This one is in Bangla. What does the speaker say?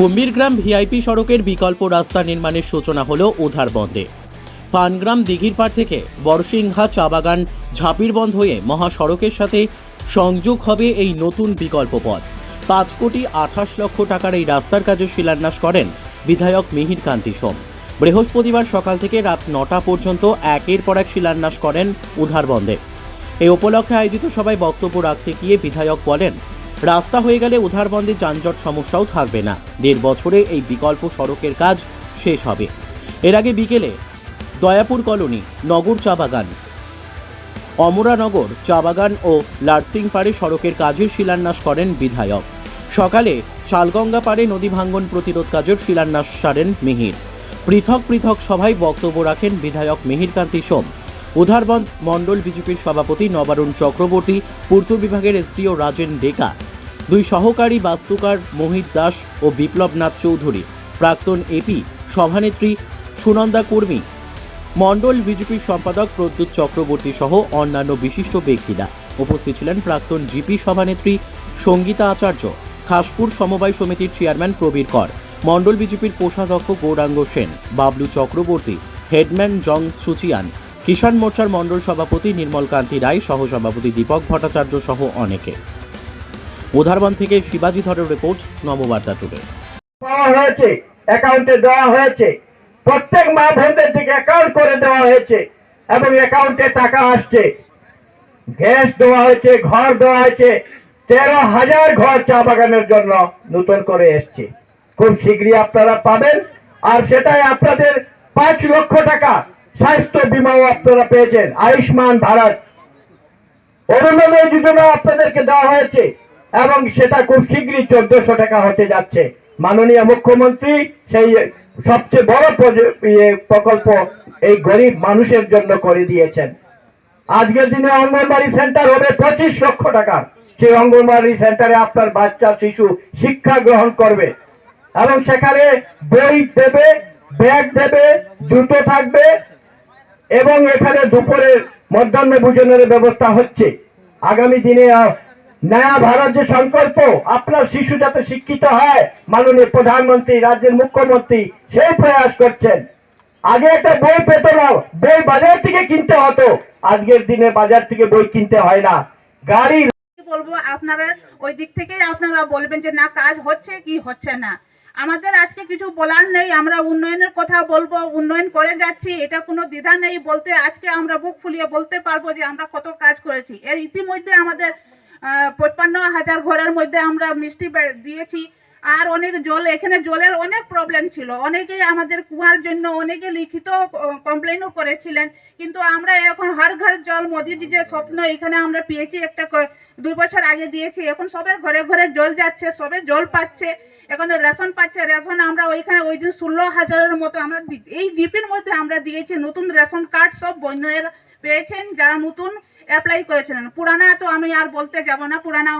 কুম্ভীরগ্রাম ভিআইপি সড়কের বিকল্প রাস্তা নির্মাণের সূচনা হলো উধারবন্দে পানগ্রাম দিঘির পাড় থেকে বরসিংহা চা বাগান ঝাঁপিরবন্ধ হয়ে মহাসড়কের সাথে সংযোগ হবে এই নতুন বিকল্প পথ। পাঁচ কোটি আঠাশ লক্ষ টাকার এই রাস্তার কাজের শিলান্যাস করেন বিধায়ক মিহির কান্তি সোম। বৃহস্পতিবার সকাল থেকে রাত নটা পর্যন্ত একের পর এক শিলান্যাস করেন উধারবন্দে এই উপলক্ষে আয়োজিত সবাই বক্তব্য রাখতে গিয়ে বিধায়ক বলেন রাস্তা হয়ে গেলে উধারবন্দে যানজট সমস্যাও থাকবে না। দেড় বছরে এই বিকল্প সড়কের কাজ শেষ হবে। এর আগে বিকেলে দয়াপুর কলোনি, নগর চা বাগান, অমরানগর চা বাগান ও লার্সিং পাড়ে সড়কের কাজের শিলান্যাস করেন বিধায়ক। সকালে শালগঙ্গা পাড়ে নদী ভাঙ্গন প্রতিরোধ কাজের শিলান্যাস সারেন মিহির। পৃথক পৃথক সভায় বক্তব্য রাখেন বিধায়ক মিহিরকান্তি সোম। উধারবন্ধ মণ্ডল বিজেপির সভাপতি নবারুণ চক্রবর্তী, পূর্ত বিভাগের এসডিও রাজেন ডেকা। দুই সহকারী বাস্তুকার মোহিত দাস ও বিপ্লব নাথ চৌধুরী, প্রাক্তন এপি সভানেত্রী সুনন্দা কর্মী, মণ্ডল বিজেপির সম্পাদক প্রদ্যুৎ চক্রবর্তী সহ অন্যান্য বিশিষ্ট ব্যক্তিরা। উপস্থিত ছিলেন প্রাক্তন জিপি সভানেত্রী সঙ্গীতা আচার্য, খাসপুর সমবায় সমিতির চেয়ারম্যান প্রবীর কর, মণ্ডল বিজেপির কোষাধ্যক্ষ গৌরাঙ্গ সেন, বাবলু চক্রবর্তী, হেডম্যান জং সুচিয়ান, কিষাণ মোর্চার মণ্ডল সভাপতি নির্মল কান্তি রায়, সহসভাপতি দীপক ভট্টাচার্য সহ অনেকে। উধারবন থেকে শিবাজি ধরের রিপোর্ট, নববার্তা টুডে। হয়েছে অ্যাকাউন্টে দেওয়া হয়েছে। প্রত্যেক মা বোনদের থেকে অ্যাকাউন্ট করে দেওয়া হয়েছে এবং অ্যাকাউন্টে টাকা আসছে। গ্যাস দেওয়া হয়েছে, ঘর দেওয়া হয়েছে। তেরো হাজার ঘর চা বাগানের জন্য নতুন করে এসছে। খুব শীঘ্রই আপনারা পাবেন। আর সেটাই আপনাদের পাঁচ লক্ষ টাকা স্বাস্থ্য বিমাও আপনারা পেয়েছেন, আয়ুষ্মান ভারত। অরুণোদয় যোজনা আপনাদেরকে দেওয়া হয়েছে। এবং সেটা খুব শীঘ্রই চোদ্দশো টাকা হতে যাচ্ছে। মাননীয় মুখ্যমন্ত্রী, সেই সবচেয়ে বড় ইয়ে প্রকল্প এই গরিব মানুষের জন্য করে দিয়েছেন। আজকের দিনে অঙ্গনবাড়ি সেন্টার হবে পঁচিশ লক্ষ টাকার সেই অঙ্গনবাড়ি সেন্টারে আপনার বাচ্চা, শিশু শিক্ষা গ্রহণ করবে। এবং সেখানে বই দেবে, ব্যাগ দেবে, জুতো থাকবে এবং এখানে দুপুরের মধ্যাহ্ন ভোজনের ব্যবস্থা হচ্ছে। আগামী দিনে নয়া ভারত যে সংকল্প, আপনার শিশু যাতে শিক্ষিত হয়, মাননীয় প্রধানমন্ত্রী, রাজ্যের মুখ্যমন্ত্রী সেই প্রয়াস করছেন। আগে একটা বই পেত না, বই বাজার থেকে কিনতে হতো। আজকের দিনে বাজার থেকে বই কিনতে হয় না। গাড়ি বলব, আপনারা ওই দিক থেকেই আপনারা বলবেন যে, না, কাজ হচ্ছে কি হচ্ছে না? আমাদের আজকে কিছু বলার নেই, আমরা উন্নয়নের কথা বলব, উন্নয়ন করে যাচ্ছি, এটা কোনো দ্বিধা নেই বলতে, আজকে আমরা বুক ফুলিয়ে বলতে পারব যে, আমরা কত কাজ করেছি। এর ইতিমধ্যে আমাদের পঁচপান্ন হাজার ঘরের মধ্যে আমরা মিষ্টি দিয়েছি। আর অনেক জল, এখানে জলের অনেক প্রবলেম ছিল। অনেকেই আমাদের কুয়ার জন্য অনেকে লিখিত কমপ্লেনও করেছিলেন। কিন্তু আমরা এখন হর ঘর জল, মোদিজি যে স্বপ্ন, এখানে আমরা পেয়েছি একটা দুই বছর আগে দিয়েছি। এখন সবের ঘরে ঘরে জল যাচ্ছে, সবে জল পাচ্ছে, এখন রেশন পাচ্ছে। রেশন আমরা ওইখানে ওই দিন ষোলো হাজারের মতো আমরা এই জিপির মধ্যে আমরা দিয়েছি। নতুন রেশন কার্ড সব বন্যের পেয়েছেন যারা নতুন অ্যাপ্লাই করেছিলেন। পুরানা তো আমি আর বলতে যাব না পুরানা